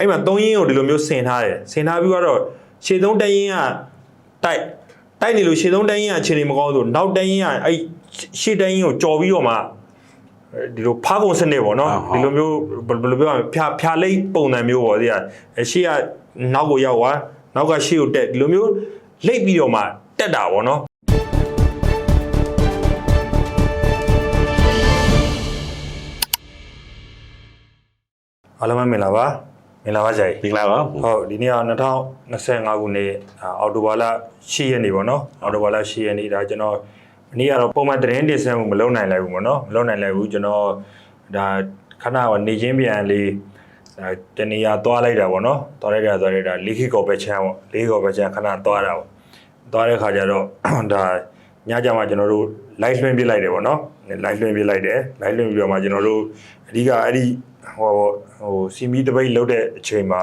အဲ့မှာသုံးရင်းကိုဒီလိုမျိုးဆင်ထားတယ်ဆင်ထားပြီးတော့ရှေ့သုံးတရင်ကတိုက်တိုက်နေလို့ရှေ့သုံးတရင်ကအခြေအနေမကောင်းဆိုနောက်တရင်ကအဲ့ရှေ့တရင်ကိုကြော်ပြီးတော့မှဒီလိုဖားကုန်စနစ်ပေါ့နော်ဒီလိုမျိုးဘယ်လိုပြောရမလဲဖြာဖြာလိတ်ပုံစံမျိုးပေါ့ဒီကအရှေ့ကနောက်ကိုရောက်သွားနောက်ကရှေ့ကိုတက်ဒီလိုမျိုးလိတ်ပြီးတော့မှတက်တာပေါ့နော်အားလုံးပဲမင်္ဂလာပါ မင်္ဂလာပါဂျာကြီးမင်္ဂလာပါဟုတ်ဒီနေ့က2025ခုနှစ်အာအော်တိုဘာလ10ရက်နေ့ပေါ့နော်အော်တိုဘာလ10ရက်နေ့ဒါကျွန်တော်ဒီနေ့ကတော့ပုံမှန်သတင်းတင်ဆက်မှုမလုပ်နိုင်လိုက်ဘူးပေါ့နော်မလုပ်နိုင်လိုက်ဘူးကျွန်တော်ဒါခဏကနေချင်းပြန်လေးဒါတနေရာသွားလိုက်တာပေါ့နော်သွားလိုက်တာသွားလိုက်တာလေးခိကော်ပဲချမ်းပေါ့လေးခိကော်ပဲချမ်းခဏသွားတာပေါ့သွားတဲ့ခါကျတော့ဒါ ညကြမှာကျွန်တော်တို့ live stream ပြလိုက်တယ်ပေါ့နော် live stream ပြလိုက်တယ် live stream ပြီးတော့မှကျွန်တော်တို့အဓိကအဲ့ဒီဟိုဟိုစီမီတပိတ်လုတ်တဲ့အချိန်မှာ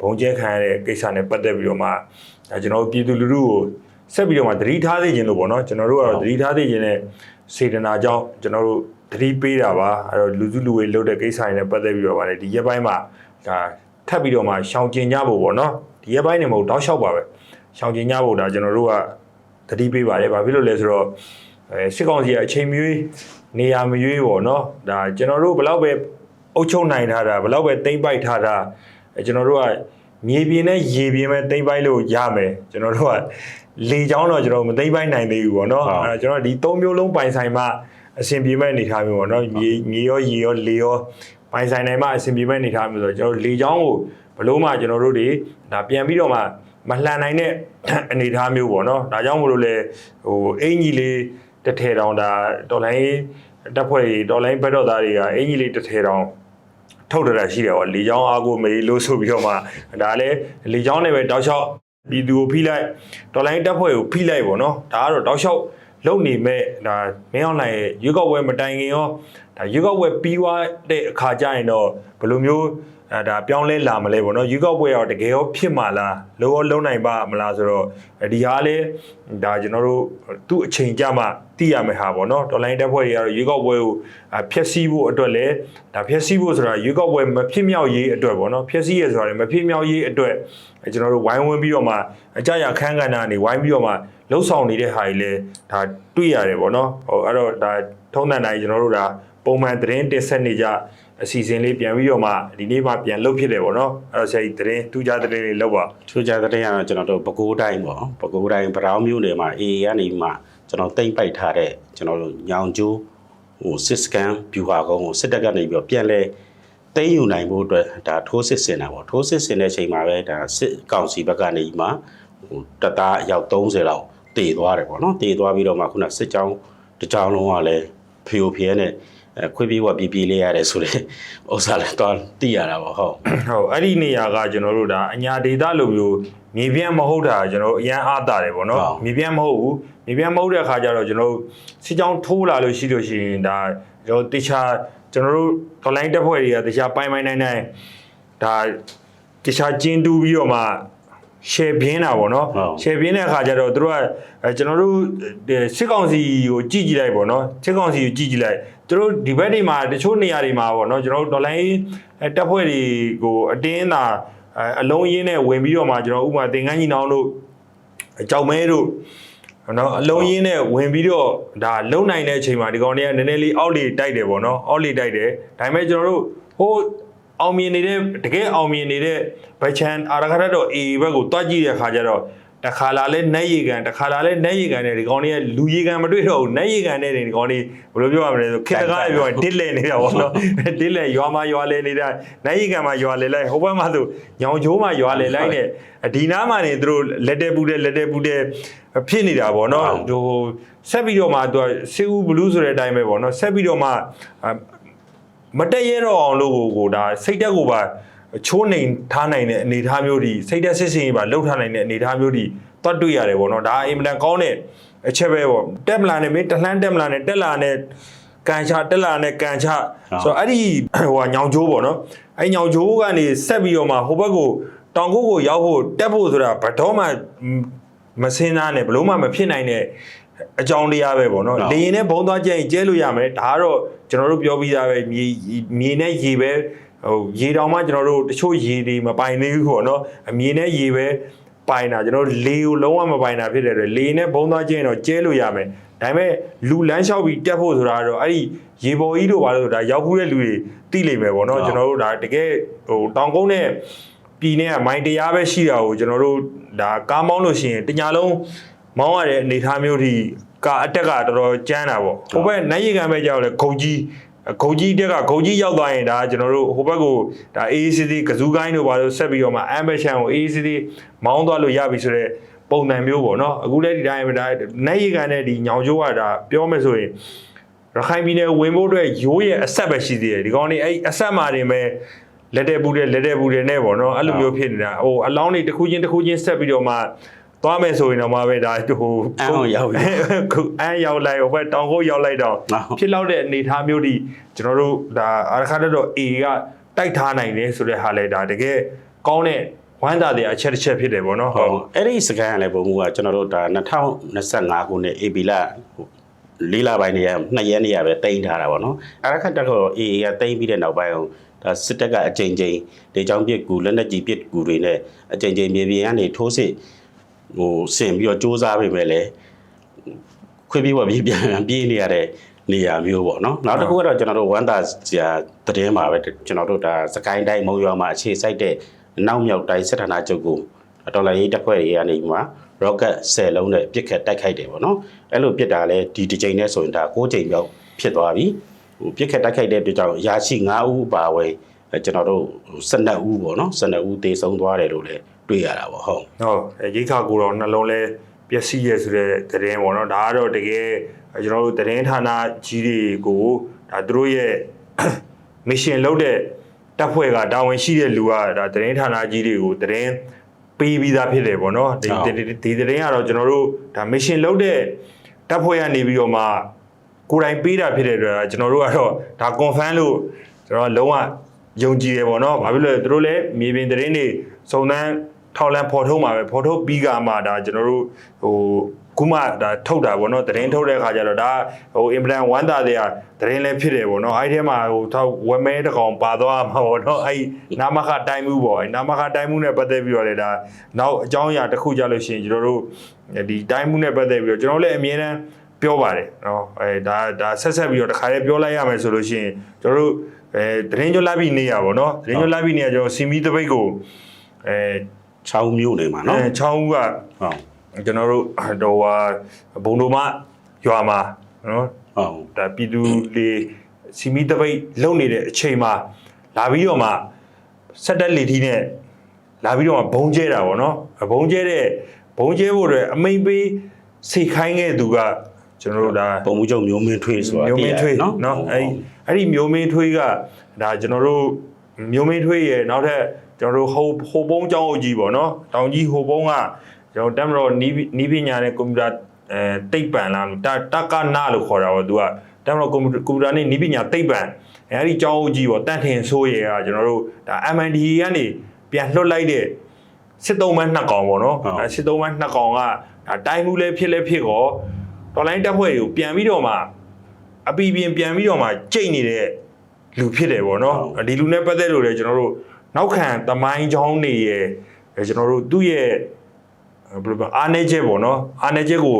ဘုံကျဲခံရတဲ့ကိစ္စနဲ့ပတ်သက်ပြီးတော့မှဒါကျွန်တော်တို့ပြည်သူလူထုကိုဆက်ပြီးတော့မှသတိထားသိခြင်းလို့ပေါ့နော်ကျွန်တော်တို့ကတော့သတိထားသိခြင်းနဲ့စေတနာကြောင့်ကျွန်တော်တို့သတိပေးတာပါအဲ့တော့လူစုလူဝေးလုတ်တဲ့ကိစ္စတွေနဲ့ပတ်သက်ပြီးတော့ဗါလေဒီရက်ပိုင်းမှာဒါထပ်ပြီးတော့မှရှောင်ကျင်ကြဖို့ပေါ့နော်ဒီရက်ပိုင်းနေမဟုတ်တောက်လျှောက်ပါပဲရှောင်ကျင်ကြဖို့ဒါကျွန်တော်တို့က သတိပေးပါတယ်ဘာဖြစ်လို့လဲဆိုတော့အဲစစ်ကောင်စီကအချိန်မရွေးနေရာမရွေးပေါ့နော်ဒါကျွန်တော်တို့ဘယ်လောက်ပဲအုပ်ချုပ်နိုင်ထားတာဘယ်လောက်ပဲတိမ့်ပိုက်ထားတာအဲကျွန်တော်တို့ကမြေပြင်နဲ့ရေပြင်ပဲတိမ့်ပိုက်လို့ရမယ်ကျွန်တော်တို့ကလေချောင်းတော့ကျွန်တော်မတိမ့်ပိုက်နိုင်သေးဘူးပေါ့နော်အဲတော့ကျွန်တော်ဒီ၃မျိုးလုံးပိုင်ဆိုင်မှအဆင်ပြေမဲ့အနေထားမျိုးပေါ့နော်မြေမြေရောရေရောလေရောပိုင်ဆိုင်နိုင်မှအဆင်ပြေမဲ့အနေထားမျိုးဆိုတော့ကျွန်တော်လေချောင်းကိုဘလို့မှကျွန်တော်တို့တွေဒါပြန်ပြီးတော့မှ မလှန်နိုင်တဲ့အနေအထားမျိုးပေါ့နော်ဒါကြောင့်မလို့လေဟိုအင်ကြီးလေးတစ်ထည်တောင်ဒါတော်လိုင်းတက်ဖွဲ့တွေတော်လိုင်းဘက်တော်သားတွေကအင်ကြီးလေးတစ်ထည်တောင်ထုတ်ထတာရှိတယ်ပေါ့လေချောင်းအားကိုမေးလို့ဆိုပြီးတော့မှဒါလည်းလေချောင်းနဲ့ပဲတောက်လျှောက်ပြည်သူကိုဖိလိုက်တော်လိုင်းတက်ဖွဲ့ကိုဖိလိုက်ပေါ့နော်ဒါကတော့တောက်လျှောက်လုံနေမဲ့ဒါမင်းအောင်နိုင်ရဲ့ရွေးကောက်ပွဲမတိုင်ခင်ရောဒါရွေးကောက်ပွဲပြီးသွားတဲ့အခါကျရင်တော့ဘယ်လိုမျိုး အဲဒါပြောင်းလဲလာမလဲပေါ့နော်ရွေးကောက်ပွဲရောတကယ်ရောဖြစ်မှာလားလောရောလုံးနိုင်ပါမလားဆိုတော့ဒီဟာလေဒါကျွန်တော်တို့သူ့အချိန်ကြမှာသိရမယ်ဟာပေါ့နော်တော်လိုင်းတက်ဖွဲ့တွေကတော့ရွေးကောက်ပွဲကိုဖျက်ဆီးဖို့အတွက်လည်းဒါဖျက်ဆီးဖို့ဆိုတာရွေးကောက်ပွဲမဖြစ်မြောက်ရေးအတွက်ပေါ့နော်ဖျက်ဆီးရဆိုတာလည်းမဖြစ်မြောက်ရေးအတွက်ကျွန်တော်တို့ဝိုင်းဝန်းပြီးတော့မှအကြရခန်းကဏ္ဍကနေဝိုင်းပြီးတော့မှလှုပ်ဆောင်နေတဲ့ဟာတွေလည်းဒါတွေ့ရတယ်ပေါ့နော်ဟိုအဲ့တော့ဒါထုံးတန်တိုင်းကျွန်တော်တို့ဒါ ပုံမှန်သတင်းတင်ဆက်နေကြအစီအစဉ်လေးပြန်ပြီးတော့မှဒီနေ့မှပြန်လုပ်ဖြစ်တယ်ပေါ့နော်အဲ့တော့ဆရာကြီးသတင်းတူကြသတင်းလေးလုပ်ပါထူးခြားတဲ့တဲ့ကတော့ကျွန်တော်တို့ပဲခူးတိုင်းပေါ့ပဲခူးတိုင်းဗရောင်းမျိုးတွေမှာ AA ကနေမှကျွန်တော်တိမ့်ပိုက်ထားတဲ့ကျွန်တော်တို့ညောင်ကျိုးဟိုစစ်စကန်ဗျူဟာကုန်းကိုစစ်တပ်ကနေပြီးတော့ပြန်လဲတိမ့်ယူနိုင်ဖို့အတွက်ဒါထိုးစစ်ဆင်တာပေါ့ထိုးစစ်ဆင်တဲ့အချိန်မှာပဲဒါစစ်ကောင်စီဘက်ကနေမှဟိုတပ်သားအယောက်30လောက်တည်သွားတယ်ပေါ့နော်တည်သွားပြီးတော့မှခုနစစ်ကြောင်းတစ်ကြောင်းလုံးကလည်းဖျို့ဖျဲနဲ့အဲ ခွေးပြေးဝပြေးပြေးလေးရတယ်ဆိုတဲ့ဥစ္စာလည်းတော့သိရတာပေါ့ဟုတ်ဟုတ်အဲ့ဒီနေရာကကျွန်တော်တို့ဒါအညာဒေတာလိုမျိုးမြေပြန့်မဟုတ်တာကျွန်တော်အရန်အားတာတယ်ပေါ့နော်ဟုတ်မြေပြန့်မဟုတ်ဘူးမြေပြန့်မဟုတ်တဲ့အခါကျတော့ကျွန်တော်တို့စစ်ကြောင်းထိုးလာလို့ရှိလို့ရှိရင်ဒါကျွန်တော်တေချာကျွန်တော်တို့ online တက်ဖွဲ့တွေကတေချာပိုင်းပိုင်းနိုင်နိုင်ဒါတေချာကျင်းတူးပြီးတော့မှ share ပြင်းတာပေါ့နော်ဟုတ် share ပြင်းတဲ့အခါကျတော့တို့ကအဲကျွန်တော်တို့အဲစစ်ကောင်စီကိုကြည့်ကြည့်လိုက်ပေါ့နော်စစ်ကောင်စီကိုကြည့်ကြည့်လိုက်သူတို့ဒီဘက်တွေမှာတချို့နေရာတွေမှာပေါ့နော်ကျွန်တော်တို့ online အဲတက်ဖွဲ့တွေကိုအတင်းသာအဲအလုံးရင်းနဲ့ဝင်ပြီးတော့မှကျွန်တော်ဥပမာသင်္ကန်းကြီးနောင်တို့အကြောက်မဲတို့နော်အလုံးရင်းနဲ့ဝင်ပြီးတော့ဒါလုံနိုင်တဲ့အချိန်မှာဒီကောင်တွေကနည်းနည်းလေးအောက်လေတိုက်တယ်ပေါ့နော်အောက်လေတိုက်တယ်ဒါပေမဲ့ကျွန်တော်တို့ဟို အောင်မြင်နေတဲ့တကယ်အောင်မြင်နေတဲ့ဘိုင်ချန်အာရခရတ်တော့ A ဘက်ကိုတွားကြည့်တဲ့အခါကျတော့တခါလာလဲနက်ရီကန်တခါလာလဲနက်ရီကန်နဲ့ဒီကောင်တွေကလူရီကန်မတွေ့တော့ဘူးနက်ရီကန်နဲ့ဒီကောင်တွေဘယ်လိုပြောရမလဲဆိုခေတ္တကားပြောရင်ဒစ်လဲနေတာပေါ့နော်ဒစ်လဲရွာမှာရွာလဲနေတာနက်ရီကန်မှာရွာလဲလိုက်ဟိုဘက်မှာဆိုညောင်ချိုးမှာရွာလဲလိုက်နဲ့ဒီနားမှာနေသူတို့လက်တဲပူတဲ့လက်တဲပူတဲ့ဖြစ်နေတာပေါ့နော်ဟိုဆက်ပြီးတော့မှသူကစေဦးဘလူးဆိုတဲ့အတိုင်းပဲပေါ့နော်ဆက်ပြီးတော့မှအာ မတက်ရဲတော့အောင်လို့ကိုကိုဒါစိတ်တက်ကိုပါချိုးနှိမ်ထားနိုင်တဲ့အနေအထားမျိုးဒီစိတ်တက်စစ်စင်ကြီးပါလှုပ်ထားနိုင်တဲ့အနေအထားမျိုးဒီတွတ်တွေ့ရတယ်ပေါ့နော်ဒါအင်မတန်ကောင်းတဲ့အချက်ပဲပေါ့တက်မလာနဲ့မင်းတလှမ်းတက်မလာနဲ့တက်လာနဲ့ကန်ချတက်လာနဲ့ကန်ချဆိုတော့အဲ့ဒီဟိုကညောင်ချိုးပေါ့နော်အဲ့ညောင်ချိုးကနေဆက်ပြီးတော့မှဟိုဘက်ကိုတောင်ကုတ်ကိုရောက်ဖို့တက်ဖို့ဆိုတာဘတော်မှမစင်းသားနဲ့ဘလို့မှမဖြစ်နိုင်တဲ့အကြောင်းတရားပဲပေါ့နော်ဟုတ်လေရင်နဲ့ဘုံသွားကြရင်ကျဲလို့ရမယ်ဒါကတော့ ကျွန်တော်တို့ပြောပြီးသားပဲမြေမြေနဲ့ရေပဲဟိုရေတောင်မှကျွန်တော်တို့တချို့ရေတွေမပိုင်သေးဘူးပေါ့နော်အမြင်နဲ့ရေပဲပိုင်တာကျွန်တော်တို့လေကိုလုံးဝမပိုင်တာဖြစ်တဲ့အတွက်လေနဲ့ဘုံသွားခြင်းတော့ကျဲလို့ရမယ်ဒါပေမဲ့လူလန်းလျှောက်ပြီးတက်ဖို့ဆိုတာကတော့အဲ့ဒီရေပေါ်ကြီးတို့ဘာလို့ဆိုတာရောက်ခုတဲ့လူတွေသိလိမ့်မယ်ပေါ့နော်ကျွန်တော်တို့ဒါတကယ်ဟိုတောင်ကုန်းနဲ့ပြည်နဲ့မိုင်းတရားပဲရှိတာကိုကျွန်တော်တို့ဒါကားမောင်းလို့ရှိရင်တညာလုံးမောင်းရတဲ့အနေအထားမျိုးထိ ကအတက်ကတော်တော်ကျန်းတာပေါ့ဟိုဘက်နိုင်ရီကန်ပဲကြောက်လေခုံကြီးဂုံကြီးတက်ကဂုံကြီးရောက်သွားရင်ဒါကျွန်တော်တို့ဟိုဘက်ကိုဒါ AACD ကစူးကိုင်းတို့ဘာလို့ဆက်ပြီးတော့မှ ambition ကို AACD မောင်းသွားလို့ရပြီဆိုတော့ပုံစံမျိုးပေါ့နော်အခုလည်းဒီတိုင်းပဲဒါနိုင်ရီကန်နဲ့ဒီညောင်ကျိုးကဒါပြောမယ်ဆိုရင်ရခိုင်ပြည်နယ်ဝင်ဖို့အတွက်ရိုးရဲ့အဆက်ပဲရှိသေးတယ်ဒီကောင်นี่အဲ့အဆက်မှာတင်ပဲလက်တဲ့ဘူးတဲ့လက်တဲ့ဘူးတဲ့နဲ့ပေါ့နော်အဲ့လိုမျိုးဖြစ်နေတာဟိုအလောင်းတွေတစ်ခုချင်းတစ်ခုချင်းဆက်ပြီးတော့မှ သွားမယ်ဆိုရင်တော့မှပဲဒါဟိုအန်အောင်ရောက်ပြီခုအန်ရောက်လိုက်ဟိုဘက်တောင်ကိုရောက်လိုက်တော့ဟုတ်ဖြစ်လောက်တဲ့အနေအထားမျိုးဒီကျွန်တော်တို့ဒါအရခါတက်တော့ A ကတိုက်ထားနိုင်တယ်ဆိုတဲ့ဟာလေဒါတကယ်ကောင်းတဲ့ဝမ်းသာတဲ့အချက်တစ်ချက်ဖြစ်တယ်ပေါ့နော်ဟုတ်အဲ့ဒီစကန်ကလည်းပုံမှုကကျွန်တော်တို့ဒါ2025ခုနှစ် AB လလေးလပိုင်းနေရနှစ်ရက်နေရပဲတိမ့်ထားတာပေါ့နော်အရခတ်တက်တော့ AA ကတိမ့်ပြီးတဲ့နောက်ပိုင်းအောင်ဒါစစ်တပ်ကအကြိမ်ကြိမ်ဒေချောင်းပစ်ကူလက်နက်ကြီးပစ်ကူတွေနဲ့အကြိမ်ကြိမ်မြေပြင်ကနေထိုးစစ် ဟိုဆင်ပြီးတော့စူးစမ်းပေးမယ်လေခွေးပြေးဝပြေးပြန်ပြေးနေရတဲ့နေရာမျိုးပေါ့နော်နောက်တစ်ခုကတော့ကျွန်တော်တို့ဝမ်တာဆရာသတင်းမှာပဲကျွန်တော်တို့ဒါစကိုင်းတိုင်းမုံရွာမှာအခြေစိုက်တဲ့နောက်မြောက်တိုင်းစစ်ဌာနချုပ်ကိုဒေါ်လာရေးတက်ဖွဲ့တွေကနေမှာ rocket 10လုံးနဲ့ပြစ်ခတ်တိုက်ခိုက်တယ်ပေါ့နော်အဲ့လိုပြစ်တာလဲဒီတစ်ချိန်နဲ့ဆိုရင်ဒါ6ချိန်မြောက်ဖြစ်သွားပြီဟိုပြစ်ခတ်တိုက်ခိုက်တဲ့အတွက်ကြောင့်ရာရှိ9ဦးပါဝယ်အဲကျွန်တော်တို့12ဦးပေါ့နော်12ဦးသေဆုံးသွားတယ်လို့လည်း တွေ့ရတာပေါ့ဟုတ်ဟုတ်အဲရိခါကိုတော့နှလုံးလဲပျက်စီးရဲဆိုတဲ့သတင်းပေါ့နော်ဒါကတော့တကယ်ကျွန်တော်တို့သတင်းဌာနကြီးတွေကိုဒါသူတို့ရဲ့ mission လုပ်တဲ့တပ်ဖွဲ့ကတာဝန်ရှိတဲ့လူကဒါသတင်းဌာနကြီးတွေကိုသတင်းပေးပြီးသားဖြစ်တယ်ပေါ့နော်ဒီဒီဒီသတင်းကတော့ကျွန်တော်တို့ဒါ mission လုပ်တဲ့တပ်ဖွဲ့ကနေပြီးတော့မှကိုယ်တိုင်ပေးတာဖြစ်တဲ့အတွက်ကျွန်တော်တို့ကတော့ဒါ confirm လို့ကျွန်တော်လုံးဝယုံကြည်တယ်ပေါ့နော်ဘာဖြစ်လို့လဲသူတို့လည်းမြေပြင်သတင်းတွေစုံစမ်း ထောက်လန်းဖော်ထုတ်မှာပဲဖော်ထုတ်ပြီးကမှဒါကျွန်တော်တို့ဟိုခုမှဒါထုတ်တာပေါ့နော်သတင်းထုတ်တဲ့အခါကျတော့ဒါဟိုအင်ပလန်ဝမ်းသာတဲ့သတင်းလည်းဖြစ်တယ်ပေါ့နော်အဲ့ဒီထဲမှာဟိုထောက်ဝက်မဲတစ်ကောင်ပါသွားမှာပေါ့နော်အဲ့နာမခတိုင်းမှုပေါ့အဲ့နာမခတိုင်းမှုနဲ့ပတ်သက်ပြီးတော့လေဒါနောက်အကြောင်းအရာတစ်ခုကြလို့ရှိရင်ကျွန်တော်တို့ဒီတိုင်းမှုနဲ့ပတ်သက်ပြီးတော့ကျွန်တော်လည်းအမြဲတမ်းပြောပါတယ်နော်အဲဒါဒါဆက်ဆက်ပြီးတော့တစ်ခါလေးပြောလိုက်ရမယ်ဆိုလို့ရှိရင်ကျွန်တော်တို့အဲသတင်းကြွလာပြီးနေရပါတော့သတင်းကြွလာပြီးနေရကျွန်တော်စီမီတပိတ်ကိုအဲ 6မျိုးနေမှာနော်နော်အဲချောင်းဦးကဟုတ်ကျွန်တော်တို့တော့ဟာဘုံတို့မရွာမှာနော်ဟုတ်ဒါပြည်သူလေစီမီတပိတ်လုံနေတဲ့အချိန်မှာလာပြီးတော့မှဆက်တက်လေထီးနဲ့လာပြီးတော့မှဘုံကျဲတာပေါ့နော်ဘုံကျဲတဲ့ဘုံကျဲဖို့အတွက်အမိန်ပေးစိတ်ခိုင်းခဲ့သူကကျွန်တော်တို့ဒါပုံမှုချုပ်မျိုးမင်းထွေးဆိုတာမျိုးမင်းထွေးသိရတယ်နော်အဲ့ဒီအဲ့ဒီမျိုးမင်းထွေးကဒါကျွန်တော်တို့မျိုးမင်းထွေးရဲ့နောက်ထပ် ကျွန်တော်တို့ဟိုဟိုပုံးကျောင်းအုပ်ကြီးပေါ့နော်တောင်ကြီးဟိုပုံးကကျွန်တော်တက်မတော်နီးနီးပညာနဲ့ကွန်ပျူတာအဲတိတ်ပံလားတတကနာလို့ခေါ်တာပေါ့သူကတက်မတော်ကွန်ပျူတာကွန်ပျူတာနဲ့နီးပညာတိတ်ပံအဲ့ဒီကျောင်းအုပ်ကြီးပေါ့တန့်ထင်ဆိုးရဲ့ကကျွန်တော်တို့ဒါ MND ကနေပြန်လွှတ်လိုက်တဲ့စစ်သုံးမနှစ်ကောင်ပေါ့နော်အဲစစ်သုံးမနှစ်ကောင်ကဒါတိုင်းမှုလဲဖြစ်လဲဖြစ်ကောတော်လိုင်းတက်ဖွဲ့တွေကိုပြန်ပြီးတော့မှအပီပြင်ပြန်ပြီးတော့မှကြိတ်နေတဲ့လူဖြစ်တယ်ပေါ့နော်ဟုတ်ဒီလူနဲ့ပတ်သက်လို့လည်းကျွန်တော်တို့ နောက်ခံသမိုင်းချောင်းနေရဲ့အဲကျွန်တော်တို့သူ့ရဲ့ဘယ်လိုပြောအားနေချက်ပေါ့နော်အားနေချက်ကို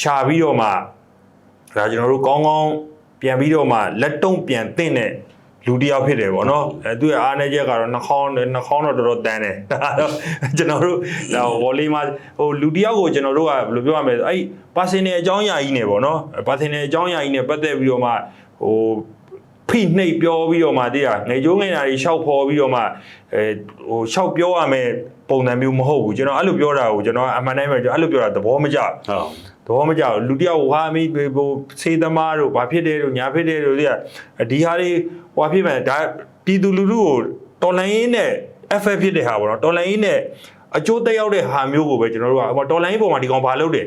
ရှာပြီးတော့မှဒါကျွန်တော်တို့ကောင်းကောင်းပြန်ပြီးတော့မှလက်တုံးပြန်တင့်တဲ့လူတစ်ယောက်ဖြစ်တယ်ပေါ့နော်အဲသူ့ရဲ့အားနေချက်ကတော့နှာခေါင်းနှာခေါင်းတော့တော်တော်တန်းတယ်ဒါတော့ကျွန်တော်တို့ဒါဝေါ်လေးမှာဟိုလူတစ်ယောက်ကိုကျွန်တော်တို့ကဘယ်လိုပြောရမလဲဆိုအဲ့ personal အကြောင်းအရာကြီးနေပေါ့နော် personal အကြောင်းအရာကြီးနေပတ်သက်ပြီးတော့မှဟို ဖိနှိပ်ပြောပြီးတော့မှတည်းอ่ะငယ်ကျိုးငယ်နာတွေရှောက်ဖော်ပြီးတော့မှအဲဟိုရှောက်ပြောရမယ်ပုံစံမျိုးမဟုတ်ဘူးကျွန်တော်အဲ့လိုပြောတာကိုကျွန်တော်အမှန်တိုင်းပဲကျွန်တော်အဲ့လိုပြောတာသဘောမကျဟုတ်သဘောမကျဘူးလူတစ်ယောက်ဟွာမိဟိုစေးသမားတို့ဘာဖြစ်တယ်တို့ညာဖြစ်တယ်တို့ဒီကဒီဟာတွေဟွာဖြစ်မယ်ဒါပြည်သူလူထုကိုတော်လိုင်းရင်းနဲ့ FF ဖြစ်တဲ့ဟာပေါ့နော်တော်လိုင်းရင်းနဲ့အကျိုးသက်ရောက်တဲ့ဟာမျိုးကိုပဲကျွန်တော်တို့ကဟိုတော်လိုင်းပေါ်မှာဒီကောင်ဘာလုပ်တယ်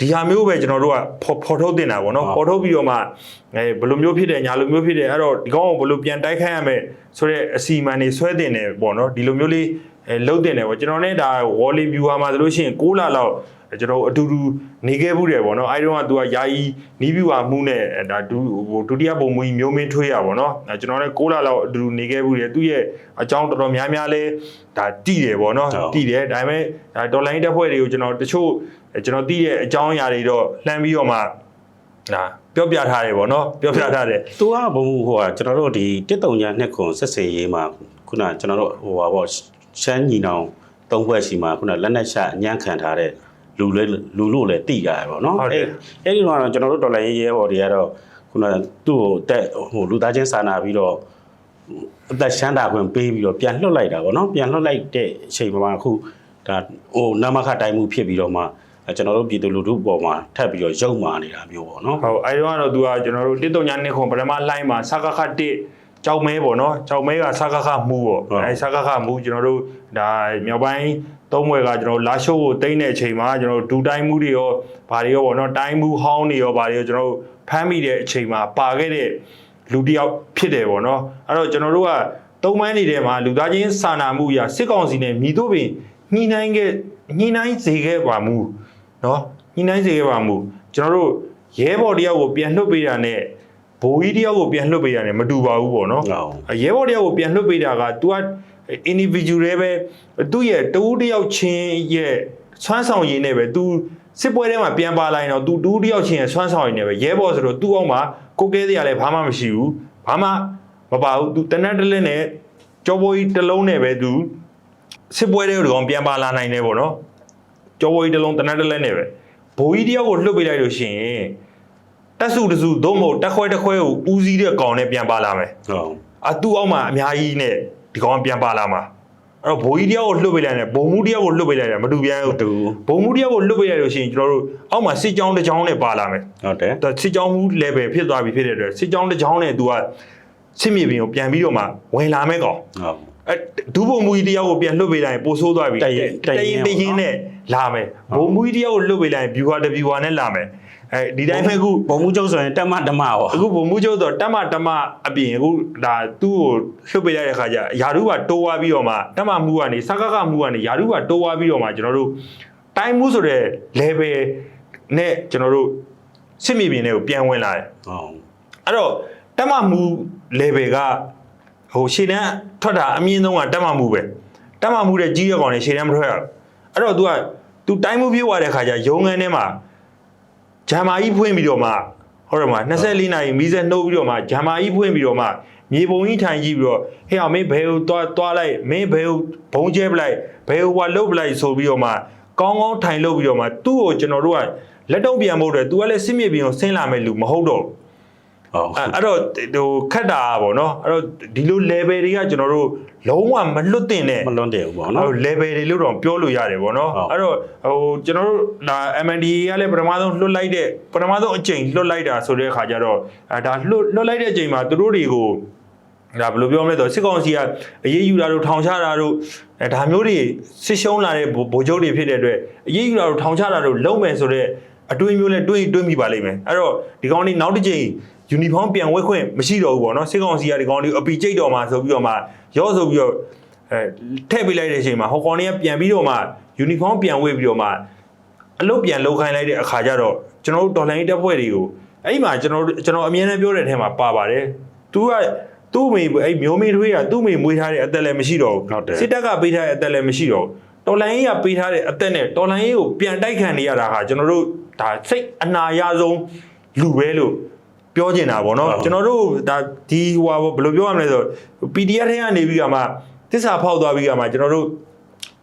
ဒီဟာမျိုးပဲကျွန်တော်တို့ကဖော်ဖော်ထုတ်တင်တာပေါ့နော်ဟုတ်ဖော်ထုတ်ပြီးတော့မှအဲဘယ်လိုမျိုးဖြစ်တယ်ညာလိုမျိုးဖြစ်တယ်အဲ့တော့ဒီကောင်ကိုဘယ်လိုပြန်တိုက်ခိုင်းရမယ်ဆိုတော့အစီအမံတွေဆွဲတင်တယ်ပေါ့နော်ဒီလိုမျိုးလေးအဲလုတ်တင်တယ်ပေါ့ကျွန်တော်နဲ့ဒါ wally viewer မှာဆိုလို့ရှိရင်6လလောက် ကျွန်တော်တို့အတူတူနေခဲ့ဘူးတယ်ပေါ့နော်အဲဒီတော့ကသူကယာယီနီးပြူဟာမှုနဲ့ဒါဒုဟိုဒုတိယပုံမူကြီးမျိုးမင်းထွေးရပေါ့နော်အဲကျွန်တော်လည်း6လလောက်အတူတူနေခဲ့ဘူးတယ်သူ့ရဲ့အကြောင်းတော်တော်များများလဲဒါတည်တယ်ပေါ့နော်ဟုတ်တည်တယ်ဒါပေမဲ့ဒါဒေါ်လာရင်းတက်ဖွဲ့တွေကိုကျွန်တော်တချို့ကျွန်တော်တည်တဲ့အကြောင်းအရာတွေတော့လှမ်းပြီးတော့မှဒါပြောပြထားတယ်ပေါ့နော်ပြောပြထားတယ်သူကဘုံဟိုကကျွန်တော်တို့ဒီတစ်တုံညာနှစ်ခွန်ဆက်စင်ရေးမှာခုနကျွန်တော်တို့ဟိုပါပေါ့ရှမ်းညီနောင်သုံးဘွက်ရှိမှာခုနလက်နက်ချအညံ့ခံထားတဲ့ လူလဲလူလို့လည်းတိရတယ်ပေါ့နော်ဟုတ်တယ်အဲ့ဒီတော့ကျွန်တော်တို့ဒေါ်လာရေးရဲဘော်တွေကတော့ခုနသူ့ကိုတက်ဟိုလူသားချင်းစာနာပြီးတော့အသက်ရှမ်းတာခွင့်ပေးပြီးတော့ပြန်လွှတ်လိုက်တာပေါ့နော်ပြန်လွှတ်လိုက်တဲ့အချိန်မှာအခုဒါဟိုနမခတိုင်းမှုဖြစ်ပြီးတော့မှအဲကျွန်တော်တို့ပြည်သူလူထုပေါ်မှာထပ်ပြီးတော့ရုံမာနေတာမျိုးပေါ့နော်ဟုတ်အဲဒီတော့ကတော့သူကကျွန်တော်တို့တစ်တုံညာနှစ်ခွန်ပထမလှိုင်းမှာစကခတစ်ကြောက်မဲပေါ့နော်ကြောက်မဲကစကခမူပေါ့ဟုတ်အဲစကခမူကျွန်တော်တို့ဒါမြောက်ပိုင်း သုံးဘွဲကကျွန်တော်တို့လာရှိုးကိုတိမ့်တဲ့အချိန်မှာကျွန်တော်တို့ဒူတိုင်းမှုတွေရောဘာတွေရောပေါ့နော်တိုင်းမှုဟောင်းတွေရောဘာတွေရောကျွန်တော်တို့ဖမ်းမိတဲ့အချိန်မှာပါခဲ့တဲ့လူတစ်ယောက်ဖြစ်တယ်ပေါ့နော်အဲ့တော့ကျွန်တော်တို့ကသုံးပန်းနေတဲ့မှာလူသားချင်းစာနာမှုအရာစစ်ကောင်စီနဲ့မြည်တို့ပင်ညှိနှိုင်းခဲ့ညှိနှိုင်းစေခဲ့ပါမူနော်ညှိနှိုင်းစေခဲ့ပါမူကျွန်တော်တို့ရဲဘော်တယောက်ကိုပြန်လွှတ်ပေးတာနဲ့ဘိုးကြီးတယောက်ကိုပြန်လွှတ်ပေးတာနဲ့မတူပါဘူးပေါ့နော်ဟုတ်အရဲဘော်တယောက်ကိုပြန်လွှတ်ပေးတာက तू က individual တွေပဲသူ့ရဲ့တူးတယောက်ချင်းရဲ့ဆွမ်းဆောင်ရင်းနဲ့ပဲသူစစ်ပွဲထဲမှာပြန်ပါလာရင်တော့သူတူးတယောက်ချင်းရဲ့ဆွမ်းဆောင်ရင်းနဲ့ပဲရဲဘော်ဆိုတော့သူ့အောက်မှာကိုကဲစရာလည်းဘာမှမရှိဘူးဘာမှမပါဘူးသူတနတ်တလင်းနဲ့ကြောပေါ်ကြီးတစ်လုံးနဲ့ပဲသူစစ်ပွဲတွေကိုကောင်ပြန်ပါလာနိုင်တယ်ပေါ့နော်ကြောပေါ်ကြီးတစ်လုံးတနတ်တလင်းနဲ့ပဲဘိုးကြီးတယောက်ကိုလှုပ်ပေးလိုက်လို့ရှိရင်တက်စုတစုသို့မဟုတ်တက်ခွဲတက်ခွဲကိုဦးစီးတဲ့ကောင်နဲ့ပြန်ပါလာမယ်ဟုတ်အတူအောက်မှာအများကြီးနဲ့ ဒီကောင်ကပြန်ပါလာမှာအဲ့တော့ဘိုးကြီးတယောက်ကိုလွတ်ပေးလိုက်တယ်ဘုံမှုတယောက်ကိုလွတ်ပေးလိုက်တယ်မတူပြန်ဘူးတူဘုံမှုတယောက်ကိုလွတ်ပေးလိုက်လို့ရှိရင်ကျွန်တော်တို့အောက်မှာစစ်ကြောင်းတစ်ကြောင်းနဲ့ပါလာမယ်ဟုတ်တယ်သူစစ်ကြောင်းမှု level ဖြစ်သွားပြီဖြစ်တဲ့အတွက်စစ်ကြောင်းတစ်ကြောင်းနဲ့သူကစစ်မြေပြင်ကိုပြန်ပြီးတော့မှဝင်လာမဲ့ကောင်ဟုတ်အဲဒူးဘုံမူကြီးတယောက်ကိုပြန်လွတ်ပေးလိုက်ရင်ပိုဆိုးသွားပြီတရင်တရင်တရင်တရင်နဲ့လာမယ်ဘုံမူကြီးတယောက်ကိုလွတ်ပေးလိုက်ရင် viewer တစ် viewer နဲ့လာမယ် အဲဒီတိုင်းပဲအခုဘုံမှုကျုပ်ဆိုရင်တက်မဓမ္မရောအခုဗိုလ်မှူးချုပ်တော့တက်မတက်မအပြင်အခုဒါသူ့ကိုလွှတ်ပေးလိုက်တဲ့ခါကျယာရုကတိုးသွားပြီးတော့မှတက်မမှုကနေစကကမှုကနေယာရုကတိုးသွားပြီးတော့မှကျွန်တော်တို့တိုင်းမှုဆိုတဲ့ level နဲ့ကျွန်တော်တို့စစ်မြေပြင်တွေကိုပြန်ဝင်လာတယ်ဟုတ်အဲ့တော့တက်မမှု level ကဟိုရှေ့တန်းထွက်တာအမြင့်ဆုံးကတက်မမှုပဲတက်မမှုတဲ့ကြီးရကောင်နဲ့ရှေ့တန်းမထွက်ရဘူးအဲ့တော့ तू က तू တိုင်းမှုပြေးသွားတဲ့ခါကျရုံငန်းထဲမှာ ဂျာမာကြီးဖွင့်ပြီးတော့မှဟုတ်တယ်မလား24နာရီမီးစက်နှုတ်ပြီးတော့မှဂျာမာကြီးဖွင့်ပြီးတော့မှမြေပုံကြီးထိုင်ကြည့်ပြီးတော့ဟဲ့အောင်မင်းဘယ်ကိုသွားသွားလိုက်မင်းဘယ်ကိုဘုံကျဲပလိုက်ဘယ်ကိုဟွာလုတ်ပလိုက်ဆိုပြီးတော့မှကောင်းကောင်းထိုင်လုတ်ပြီးတော့မှသူ့ကိုကျွန်တော်တို့ကလက်တော့ပြန်ဖို့အတွက် तू ကလည်းစစ်မြေပြင်ကိုဆင်းလာမဲ့လူမဟုတ်တော့ဘူးဟုတ် အဲ့အဲ့တော့ဟိုခက်တာပေါ့နော်အဲ့တော့ဒီလို level တွေကကျွန်တော်တို့လုံးဝမလွတ်တင်တဲ့မလွန်တယ်ဘူးပေါ့အဲ့နော်တော့ level တွေလို့တော့ပြောလို့ရတယ်ပေါ့နော်ဟုတ်အဲ့တော့ဟိုကျွန်တော်တို့ဒါ MNDA ကလည်းပထမဆုံးလွတ်လိုက်တဲ့ပထမဆုံးအကြိမ်လွတ်လိုက်တာဆိုတဲ့အခါကျတော့အဲဒါလွတ်လွတ်လိုက်တဲ့အချိန်မှာသူတို့တွေကိုဒါဘယ်လိုပြောမလဲဆိုတော့စစ်ကောင်စီကအရေးယူတာတို့ထောင်ချတာတို့အဲဒါမျိုးတွေစစ်ရှုံးလာတဲ့ဗိုလ်ဗိုလ်ချုပ်တွေဖြစ်တဲ့အတွက်အရေးယူတာတို့ထောင်ချတာတို့လုံးမယ်ဆိုတော့အတွင်းမျိုးနဲ့တွင်းတွင်းမိပါလိမ့်မယ်အဲ့တော့ဒီကောင်လေးနောက်တစ်ချိန် ယူနီဖောင်းပြန်ဝတ်ခွင့်မရှိတော့ဘူးပေါ့နော်စစ်ကောင်စီကဒီကောင်လေးအပီကျိတ်တော်မှာဆိုပြီးတော့မှရော့ဆိုပြီးတော့အဲထည့်ပေးလိုက်တဲ့အချိန်မှာဟော်ကောင်တွေကပြန်ပြီးတော့မှယူနီဖောင်းပြန်ဝေ့ပြီးတော့မှအလုပ်ပြန်လုပ်ခိုင်းလိုက်တဲ့အခါကျတော့ကျွန်တော်တို့ဒေါ်လာရေးတပ်ဖွဲ့တွေကိုအဲ့ဒီမှာကျွန်တော်တို့ကျွန်တော်အမြဲတမ်းပြောတဲ့အထက်မှာပါပါတယ်။ तू ကသူ့မိအဲ့မျိုးမင်းထွေးကသူ့မိမွေးထားတဲ့အသက်လည်းမရှိတော့ဟုတ်တယ်ဘူးစစ်တပ်ကပေးထားတဲ့အသက်လည်းမရှိတော့ဘူးတော်လိုင်းရေးကပေးထားတဲ့အသက်နဲ့တော်လိုင်းရေးကိုပြန်တိုက်ခံနေရတာဟာကျွန်တော်တို့ဒါစိတ်အနာရဆုံးလူပဲလို့ ပြောချင်တာဗောနော်ဟုတ်ကျွန်တော်တို့ဒါဒီဟိုဟာဘယ်လိုပြောရမလဲဆိုတော့ PDF ထဲကနေပြီးကမှသစ္စာဖောက်သွားပြီးကမှကျွန်တော်တို့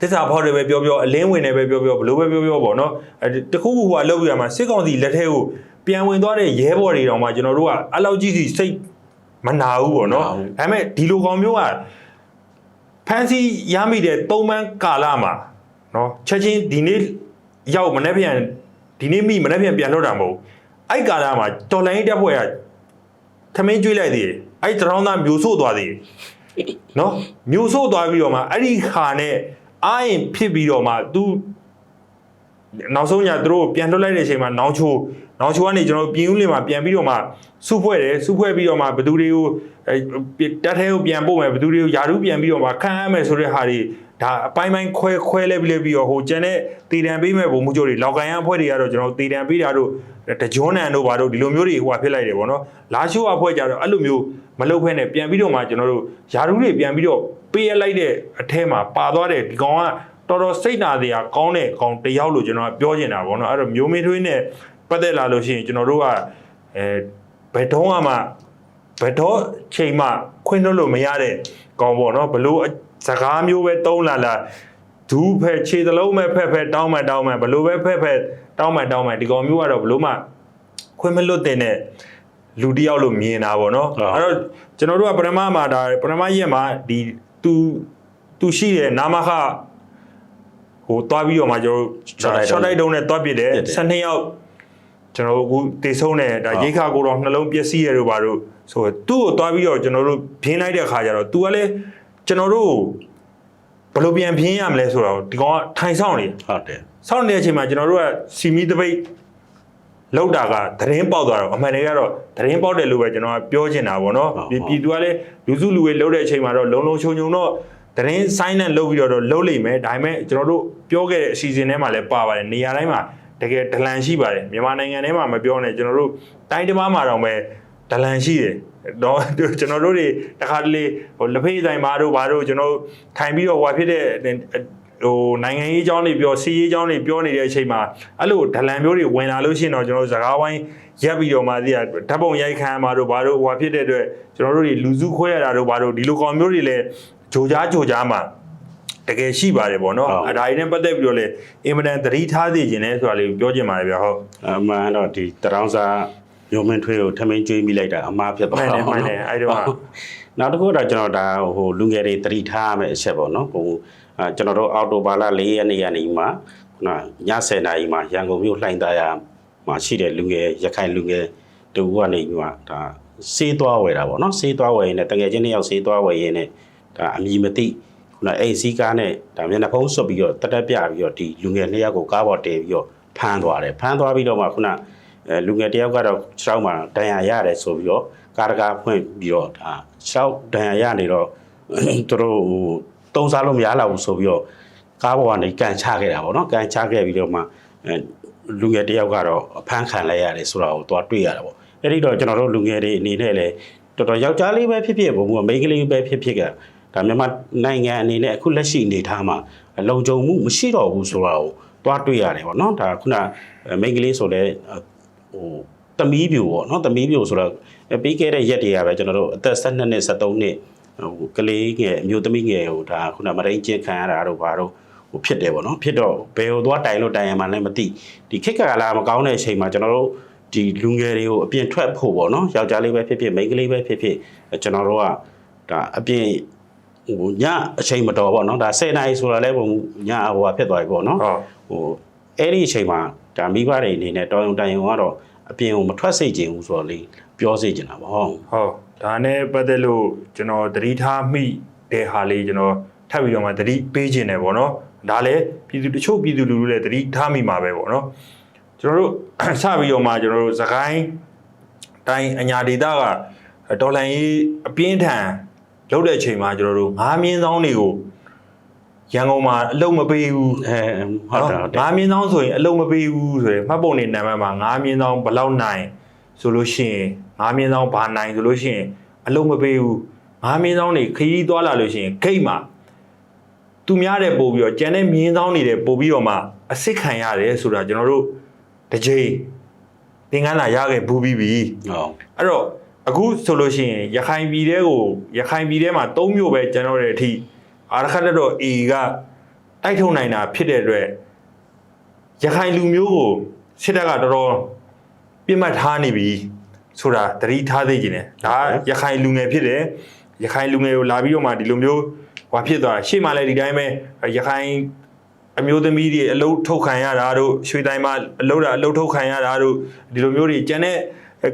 သစ္စာဖောက်တယ်ပဲပြောပြောအလင်းဝင်တယ်ပဲပြောပြောဘယ်လိုပဲပြောပြောပေါ့နော်အဲတခုခုဟိုအလုပ်ပြရမှာစစ်ကောင်စီလက်ထဲကိုပြန်ဝင်သွားတဲ့ရဲဘော်တွေတောင်မှကျွန်တော်တို့ကအလောက်ကြီးစီစိတ်မနာဘူးပေါ့နော်မနာဘူးဒါပေမဲ့ဒီလိုကောင်မျိုးကဖန်စီရမိတဲ့သုံးပန်းကာလမှာနော်ချက်ချင်းဒီနေ့ရောက်မနေ့ပြန်ဒီနေ့မိမနေ့ပြန်ပြန်လွှတ်တာမဟုတ်ဘူး အဲ့ကာလမှာတော်လိုင်းတက်ဖွဲ့ကသမင်းကျွေးလိုက်သေးတယ်အဲ့တရောင်းသားမျိုးဆို့သွားသေးတယ်နော်မျိုးဆို့သွားပြီးတော့မှအဲ့ဒီခါနဲ့အာရင်ဖြစ်ပြီးတော့မှ तू နောက်ဆုံးညသူတို့ပြန်လွှတ်လိုက်တဲ့အချိန်မှာနောင်ချိုနောင်ချိုကနေကျွန်တော်တို့ပြင်ဦးလင်မှာပြန်ပြီးတော့မှစုဖွဲ့တယ်စုဖွဲ့ပြီးတော့မှဘသူတွေကိုအဲတက်ထဲကိုပြန်ပို့မယ်ဘသူတွေကိုယာရုပြန်ပြီးတော့မှခန့်အပ်မယ်ဆိုတဲ့ဟာတွေ ဒါအပိုင်းပိုင်းခွဲခွဲလဲပြီးလဲပြီးတော့ဟိုကျန်တဲ့တည်တံပေးမဲ့ဘုံမှုချုပ်တွေလောက်ကန်ရအဖွဲ့တွေကတော့ကျွန်တော်တို့တည်တံပေးတာတို့တကြွနန်တို့ဘာတို့ဒီလိုမျိုးတွေဟိုဟာဖြစ်လိုက်တယ်ဗောနော်လာရှိုးအဖွဲ့ကြတော့အဲ့လိုမျိုးမလုပ်ဖဲနဲ့ပြန်ပြီးတော့မှကျွန်တော်တို့ယာရုတွေပြန်ပြီးတော့ပေးရလိုက်တဲ့အထဲမှာပါသွားတယ်ဒီကောင်ကတော်တော်စိတ်နာစရာကောင်းတဲ့ကောင်တစ်ယောက်လို့ကျွန်တော်ကပြောချင်တာဗောနော်အဲ့တော့မျိုးမင်းထွေးနဲ့ပတ်သက်လာလို့ရှိရင်ကျွန်တော်တို့ကအဲဘယ်တော့မှဘယ်တော့ချိန်မှခွင့်လွှတ်လို့မရတဲ့ကောင်ပေါ့နော်ဘလို့ စကားမျိုးပဲတုံးလာလာဒူးဖက်ခြေသလုံးပဲဖက်ဖက်တောင်းမှတောင်းမှဘလို့ပဲဖက်ဖက်တောင်းမှတောင်းမှဒီကောင်မျိုးကတော့ဘလို့မှခွင့်မလွတ်တဲ့နဲ့လူတစ်ယောက်လို့မြင်တာပေါ့နော်ဟုတ်အဲ့တော့ကျွန်တော်တို့ကပရမမှာဒါပရမရက်မှာဒီသူသူရှိတဲ့နာမခဟိုတွားပြီးတော့မှကျွန်တော်တို့ရှော့ရှော့တိုက်တိုက်တုံးတုံးနဲ့တွားပြစ်တယ်ပြစ်တယ်12ယောက်ကျွန်တော်တို့အခုတေဆုံးတယ်ဒါဟုတ်ရိတ်ခါကိုတော့နှလုံးပျက်စီးရတို့ဘာတို့ဆိုတော့သူ့ကိုတွားပြီးတော့ကျွန်တော်တို့ဖြင်းလိုက်တဲ့ခါကျတော့ तू ကလည်း ကျွန်တော်တို့ဘယ်လိုပြန်ဖြင်းရမလဲဆိုတော့ဒီကောင်ကထိုင်ဆောင်နေဟုတ်တယ်ဆောင်းနေတဲ့အချိန်မှာကျွန်တော်တို့ကစီမီတပိတ်လောက်တာကသတင်းပေါက်သွားတော့အမှန်တကယ်ကတော့သတင်းပေါက်တယ်လို့ပဲကျွန်တော်ကပြောချင်တာပေါ့နော်ဟုတ်ပြည်ဟုတ်ပြည်သူကလည်းလူစုလူဝေးလှုပ်တဲ့အချိန်မှာတော့လုံလုံချုံချုံတော့သတင်းဆိုင်နဲ့လှုပ်ပြီးတော့တော့လှုပ်လိမ့်မယ်ဒါပေမဲ့ကျွန်တော်တို့ပြောခဲ့တဲ့အစီအစဉ်ထဲမှာလည်းပါပါတယ်နေရာတိုင်းမှာတကယ်ဒလန်ရှိပါတယ်မြန်မာနိုင်ငံထဲမှာမပြောနဲ့ကျွန်တော်တို့တိုင်းတစ်ပါးမှာတော့ပဲ ဒလန်ရှိတယ်တော့ကျွန်တော်တို့တွေတခါတလေဟိုလက်ဖေးဆိုင်မှာတို့ဘာတို့ကျွန်တော်တို့ထိုင်ပြီးတော့ဟိုဖြစ်တဲ့ဟိုနိုင်ငံရေးအကြောင်းတွေပြောစီးရေးအကြောင်းတွေပြောနေတဲ့အချိန်မှာအဲ့လိုဒလန်မျိုးတွေဝင်လာလို့ရှိရင်တော့ကျွန်တော်တို့စကားဝိုင်းရက်ပြီးတော့မှသိရဓာတ်ပုံရိုက်ခံရမှာတို့ဘာတို့ဟိုဖြစ်တဲ့အတွက်ကျွန်တော်တို့တွေလူစုခွဲရတာတို့ဘာတို့ဒီလိုကောင်မျိုးတွေလည်းဂျိုကြားဂျိုကြားမှာတကယ်ရှိပါတယ်ပေါ့နော်ဟုတ်အဲ့ဒါကြီးနဲ့ပတ်သက်ပြီးတော့လေအင်မတန်သတိထားသိခြင်းလဲဆိုတာလေးကိုပြောချင်ပါတယ်ဗျဟုတ်အမှန်တော့ဒီတရောင်းစား မျိုးမင်းထွေးကိုထမင်းကျွေးမိလိုက်တာအမှားဖြစ်သွားမှန်တယ်တာပေါ့မှန်တယ်နော်အဲ့တော့နောက်တစ်ခုတော့ကျွန်တော်ဒါဟိုလူငယ်တွေတတိထားရမယ့်အချက်ပေါ့နော်ဟိုအာကျွန်တော်တို့အော်တိုဘာလ၄ရက်နေ့ကနေမှခုနည10နာရီမှာရန်ကုန်မြို့လှိုင်သာယာမှာရှိတဲ့လူငယ်ရခိုင်လူငယ်တူကနေပြီးမှဒါစေးသွားဝယ်တာပေါ့နော်စေးသွားဝယ်ရင်လည်းတကယ်ချင်းတစ်ယောက်စေးသွားဝယ်ရင်လည်းဒါအမည်မသိခုနအိမ်စည်းကားနဲ့ဒါမျက်နှာဖုံးဆွတ်ပြီးတော့တက်တက်ပြပြီးတော့ဒီလူငယ်နှစ်ယောက်ကိုကားပေါ်တင်ပြီးတော့ဖမ်းသွားတယ်ဖမ်းသွားပြီးတော့မှခုန အဲလူငယ်တစ်ယောက်ကတော့ခြေထောက်မှာဒဏ်ရာရတယ်ဆိုပြီးတော့ကားတကားဖွင့်ပြီးတော့ဒါခြေထောက်ဒဏ်ရာရနေတော့သူတို့ဟိုတုံးစားလို့မရတော့ဘူးဆိုပြီးတော့ကားပေါ်ကနေကန်ချခဲ့တာပေါ့နော်ကန်ချခဲ့ပြီးတော့မှအဲလူငယ်တစ်ယောက်ကတော့အဖမ်းခံလိုက်ရတယ်ဆိုတာကိုသွားတွေ့ရတာပေါ့အဲ့ဒီတော့ကျွန်တော်တို့လူငယ်တွေအနေနဲ့လည်းတော်တော်ယောက်ျားလေးပဲဖြစ်ဖြစ်ဘုံကမိန်းကလေးပဲဖြစ်ဖြစ်ကဒါမြန်မာနိုင်ငံအနေနဲ့အခုလက်ရှိအနေအထားမှာလုံခြုံမှုမရှိတော့ဘူးဆိုတာကိုသွားတွေ့ရတယ်ပေါ့နော်ဒါခုနမိန်းကလေးဆိုလဲ ဟိုသမီးပြူပေါ့နော်သမီးပြူဆိုတော့ပြီးခဲ့တဲ့ရက်တွေကပဲကျွန်တော်တို့အသက်12နှစ်13နှစ်ဟိုကလေးငယ်အမျိုးသမီးငယ်ဟိုဒါခုနမရိန်ချင်းခံရတာတို့ဘာတို့ဟိုဖြစ်တယ်ပေါ့နော်ဖြစ်တော့ဘယ်ဟိုသွားတိုင်လို့တိုင်ရမှလည်းမသိဒီခေတ်ကာလမကောင်းတဲ့အချိန်မှာကျွန်တော်တို့ဒီလူငယ်တွေကိုအပြင်ထွက်ဖို့ပေါ့နော်ယောက်ျားလေးပဲဖြစ်ဖြစ်မိန်းကလေးပဲဖြစ်ဖြစ်ကျွန်တော်တို့ကဒါအပြင်ဟိုညအချိန်မတော်ပေါ့နော်ဒါ10နာရီဆိုတာလည်းပုံညဟိုဟာဖြစ်သွားပြီပေါ့နော်ဟုတ်ဟိုအဲ့ဒီအချိန်မှာ ဒါမိဘတွေအနေနဲ့တော်ရုံတိုင်ရုံကတော့အပြင်ကိုမထွက်စေချင်ဘူးဆိုတော့လေပြောစေချင်တာပေါ့ဟုတ်ဟုတ်ဒါနဲ့ပတ်သက်လို့ကျွန်တော်သတိထားမိတဲ့ဟာလေးကျွန်တော်ထပ်ပြီးတော့မှသတိပေးခြင်းတယ်ပေါ့နော်ဒါလည်းပြည်သူတချို့ပြည်သူလူထုလည်းသတိထားမိမှာပဲပေါ့နော်ကျွန်တော်တို့စပြီးတော့မှကျွန်တော်တို့သခိုင်းတိုင်းအညာဒေတာကဒေါ်လာရေးအပြင်းထန်လုပ်တဲ့အချိန်မှာကျွန်တော်တို့ငါးမြင်းဆောင်တွေကို ရန်ကုန်မှာအလုံးမပေးဘူးအဲဟုတ်တယ်ဟုတ်တယ်ငါးမြင်းဆောင်ဆိုရင်အလုံးမပေးဘူးဆိုရင်မှတ်ပုံနေနံပါတ်မှာငါးမြင်းဆောင်ဘယ်လောက်နိုင်ဆိုလို့ရှိရင်ငါးမြင်းဆောင်ဘာနိုင်ဆိုလို့ရှိရင်အလုံးမပေးဘူးငါးမြင်းဆောင်တွေခရီးသွားလာလို့ရှိရင်ဂိတ်မှာသူများတဲ့ပို့ပြီးတော့ကျန်တဲ့မြင်းဆောင်တွေတဲ့ပို့ပြီးတော့မှအစ်စ်ခံရတယ်ဆိုတာကျွန်တော်တို့တစ်ချိန်သင်္ကန်းလာရခဲ့ဘူးပြီးပြီဟုတ်အဲ့တော့အခုဆိုလို့ရှိရင်ရခိုင်ပြည်တဲကိုရခိုင်ပြည်ထဲမှာ၃မျိုးပဲကျန်တော့တဲ့အထိ အာရခတ်တော့ A ကတိုက်ထုတ်နိုင်တာဖြစ်တဲ့အတွက်ရခိုင်လူမျိုးကိုစစ်တပ်ကတော်တော်ပြစ်မှတ်ထားနေပြီဆိုတာသတိထားသိကျင်တယ်ဒါကရခိုင်လူငယ်ဖြစ်တယ်ရခိုင်လူငယ်ကိုလာပြီးတော့မှဒီလိုမျိုးဟွာဖြစ်သွားတာရှေ့မှာလည်းဒီတိုင်းပဲရခိုင်အမျိုးသမီးတွေအလုတ်ထုတ်ခံရတာတို့ရွှေတိုင်းမှာအလုတ်တာအလုတ်ထုတ်ခံရတာတို့ဒီလိုမျိုးတွေကျန်တဲ့